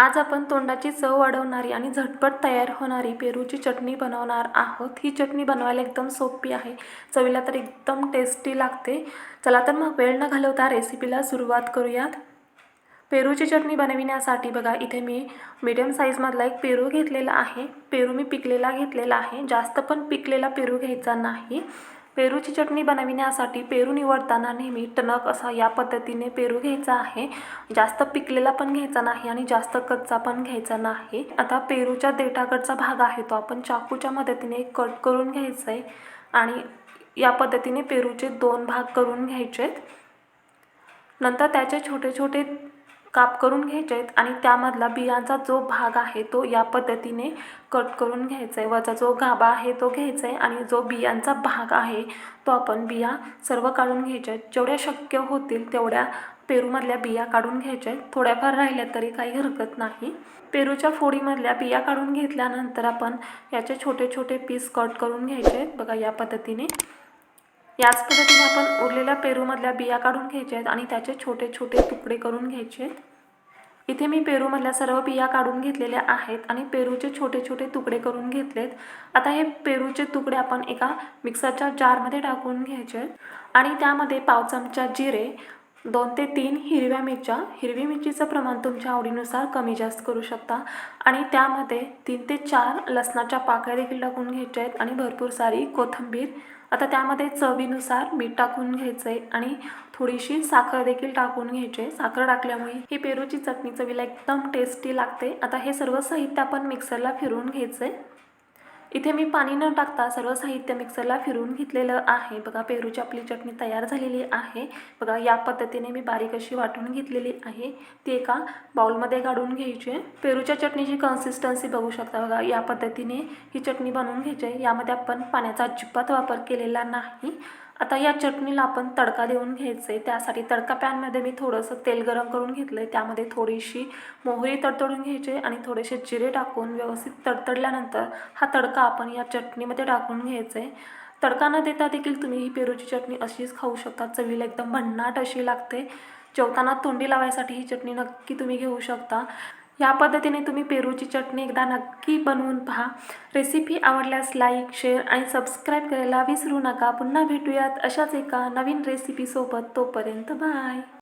आज आपण तोंडाची चव वाढवणारी आणि झटपट तयार होणारी पेरूची चटणी बनवणार आहोत. ही चटणी बनवायला एकदम सोपी आहे. चवीला तर एकदम टेस्टी लागते. चला तर मग वेळ न घालवता रेसिपीला सुरुवात करूयात. पेरूची चटणी बनविण्यासाठी बघा इथे मी मीडियम साईजमधला एक पेरू घेतलेला आहे. पेरू मी पिकलेला घेतलेला आहे. जास्त पण पिकलेला पेरू घ्यायचा नाही. पेरूची चटणी बनविण्यासाठी पेरू निवडताना नेहमी टणक असा या पद्धतीने पेरू घ्यायचा आहे. जास्त पिकलेला पण घ्यायचा नाही आणि जास्त कच्चा पण घ्यायचा नाही. आता पेरूच्या देठाकडचा भाग आहे तो आपण चाकूच्या मदतीने कट करून घ्यायचा आहे आणि या पद्धतीने पेरूचे दोन भाग करून घ्यायचे आहेत नंतर त्याचे छोटे छोटे काप करून घ्यायचे आहेत आणि त्यामधला बियांचा जो भाग आहे तो या पद्धतीने कट करून घ्यायचा आहे वरचा जो गाभा आहे तो घ्यायचा आहे आणि जो बियांचा भाग आहे तो आपण बिया सर्व काढून घ्यायच्या आहेत जेवढ्या शक्य होतील तेवढ्या पेरूमधल्या बिया काढून घ्यायच्या आहेत थोड्याफार राहिल्या तरी काही हरकत नाही. पेरूच्या फोडीमधल्या बिया काढून घेतल्यानंतर आपण याचे छोटे छोटे पीस कट करून घ्यायचे. आहेत बघा या पद्धतीने याच पद्धतीने आपण उरलेल्या पेरूमधल्या बिया काढून घ्यायच्या आहेत आणि त्याचे छोटे छोटे तुकडे करून घ्यायचे आहेत इथे मी पेरूमधल्या सर्व बिया काढून घेतलेल्या आहेत आणि पेरूचे छोटे छोटे तुकडे करून घेतलेत. आता हे पेरूचे तुकडे आपण एका मिक्सरच्या जारमध्ये टाकून घ्यायचे. आहेत आणि त्यामध्ये पाव चमचा जिरे दोन ते तीन हिरव्या मिरच्या. हिरवी मिरचीचं प्रमाण तुमच्या आवडीनुसार कमी जास्त करू शकता. आणि त्यामध्ये तीन ते चार लसणाच्या पाकळ्या देखील टाकून घ्यायच्या आहेत आणि भरपूर सारी कोथिंबीर. आता त्यामध्ये चवीनुसार मीठ टाकून घ्यायचं आहे आणि थोडीशी साखर देखील टाकून घ्यायची आहे साखर टाकल्यामुळे ही पेरूची चटणी चवीला एकदम टेस्टी लागते. आता हे सर्व साहित्य आपण मिक्सरला फिरवून घ्यायचं आहे इथे मी पाणी न टाकता सर्व साहित्य मिक्सरला फिरवून घेतलेलं आहे. बघा पेरूची आपली चटणी तयार झालेली आहे. बघा या पद्धतीने मी बारीक अशी वाटून घेतलेली आहे. ती एका बाउलमध्ये काढून घ्यायची. आहे पेरूच्या चटणीची कन्सिस्टन्सी बघू शकता बघा. या पद्धतीने ही चटणी बनवून घ्यायची आहे. यामध्ये आपण पाण्याचा अजिबात वापर केलेला नाही. आता या चटणीला आपण तडका देऊन घ्यायचं आहे त्यासाठी तडका पॅनमध्ये मी थोडंसं तेल गरम करून घेतलं आहे त्यामध्ये थोडीशी मोहरी तडतडून घ्यायची आणि थोडेसे जिरे टाकून व्यवस्थित तडतडल्यानंतर हा तडका आपण या चटणीमध्ये टाकून घ्यायचा आहे तडका न देता देखील तुम्ही ही पेरूची चटणी अशीच खाऊ शकता. चवीला एकदम भन्नाट अशी लागते. जेवताना तोंडी लावायसाठी ही चटणी नक्की तुम्ही घेऊ शकता. या पद्धतीने तुम्ही पेरूची चटणी एकदा नक्की बनवून पहा. रेसिपी आवडल्यास लाईक शेअर आणि सबस्क्राईब करायला विसरू नका. पुन्हा भेटूयात अशाच एका नवीन रेसिपीसोबत तोपर्यंत बाय